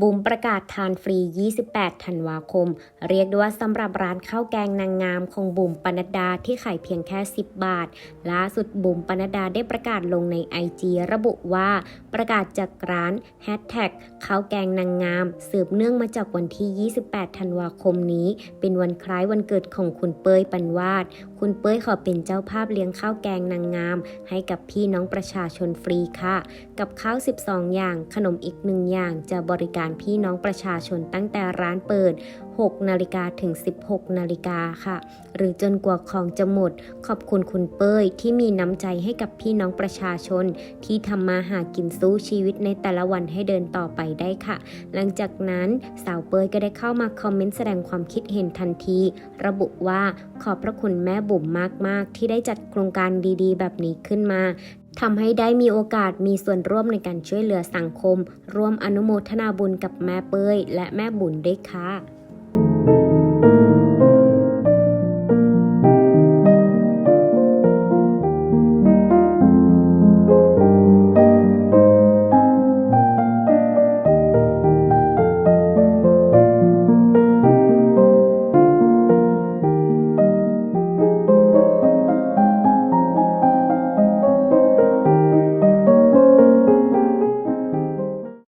บุ๋มประกาศทานฟรี 28 ธันวาคม เรียกได้ว่าสำหรับร้านข้าวแกงนางงามของบุ๋มปนัดดาที่ขายเพียงแค่ 10 บาท ล่าสุดบุ๋มปนัดดาได้ประกาศลงใน IG ระบุว่าประกาศจากร้านแฮชแท็กข้าวแกงนางงาม สืบเนื่องมาจากวันที่ 28 ธันวาคมนี้ เป็นวันคล้ายวันเกิดของคุณเป้ยปันวาด คุณเป้ยขอเป็นเจ้าภาพเลี้ยงข้าวแกงนางงาม ให้กับพี่น้องประชาชนฟรีค่ะ กับข้าว 12 อย่างขนมอีกหนึ่งอย่างจะบริการการพี่น้องประชาชนตั้งแต่ร้านเปิด 6 นาฬิกาถึง 16 นาฬิกาค่ะ หรือจนกว่าของจะหมด ขอบคุณคุณเป้ยที่มีน้ำใจให้กับพี่น้องประชาชน ที่ทำมาหากินสู้ชีวิตในแต่ละวันให้เดินต่อไปได้ค่ะ หลังจากนั้นสาวเป้ยก็ได้เข้ามาคอมเมนต์แสดงความคิดเห็นทันที ระบุว่าขอบพระคุณแม่บุ๋มมากๆ ที่ได้จัดโครงการดีๆ แบบนี้ขึ้นมา ทำให้ได้มีโอกาสมีส่วนร่วมในการช่วยเหลือสังคม ร่วมอนุโมทนาบุญกับแม่เป้ย และแม่บุญด้วยค่ะ